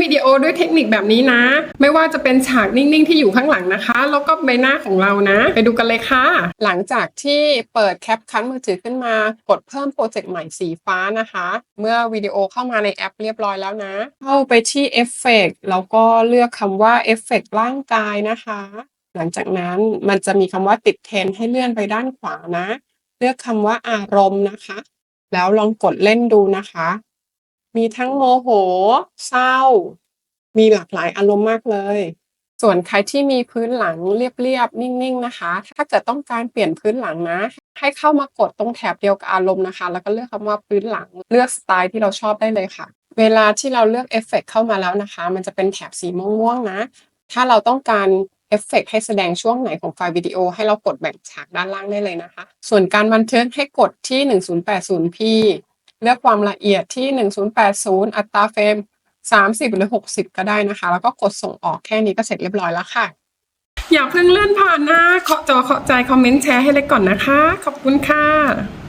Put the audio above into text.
วิดีโอด้วยเทคนิคแบบนี้นะ ไม่ว่าจะเป็นฉากนิ่งๆ ที่อยู่ข้างหลังนะคะ แล้วก็ใบหน้าของเรานะ ไปดูกันเลยค่ะ หลังจากที่เปิดแคปคันมือถือขึ้นมา กดเพิ่มโปรเจกต์ใหม่สีฟ้านะคะ เมื่อวิดีโอเข้ามาในแอปเรียบร้อยแล้วนะ เข้าไปที่เอฟเฟกแล้วก็เลือกคำว่าเอฟเฟกร่างกายนะคะ หลังจากนั้นมันจะมีคำว่าติดเทนให้เลื่อนไปด้านขวานะ เลือกคำว่าอารมณ์นะคะ แล้วลองกดเล่นดูนะคะ มีทั้งโมโห เศร้า มีหลากหลายอารมณ์มากเลย ส่วนใครที่มีพื้นหลังเรียบๆ นิ่งๆ นะคะ ถ้าเกิดต้องการเปลี่ยนพื้นหลังนะ ให้เข้ามากดตรงแถบเดียวกับอารมณ์นะคะ แล้วก็เลือกคำว่าพื้นหลัง เลือกสไตล์ที่เราชอบได้เลยค่ะ เวลาที่เราเลือกเอฟเฟกเข้ามาแล้วนะคะ มันจะเป็นแถบสีม่วงๆ นะ ถ้าเราต้องการเอฟเฟกต์ให้แสดงช่วงไหนของไฟล์วิดีโอให้เรากดแบ่งฉากด้านล่างได้เลยนะคะ ส่วนการบันทึกให้กดที่ 1080p เลือกความละเอียดที่ 1080 อัตราเฟรม 30 หรือ 60 ก็ได้นะคะ แล้วก็กดส่งออกแค่นี้ก็เสร็จเรียบร้อยแล้วค่ะ อย่าเพิ่งเลื่อนผ่านนะเคาะจอเคาะใจคอมเมนต์แชร์ให้เล็กก่อนนะคะ ขอบคุณค่ะ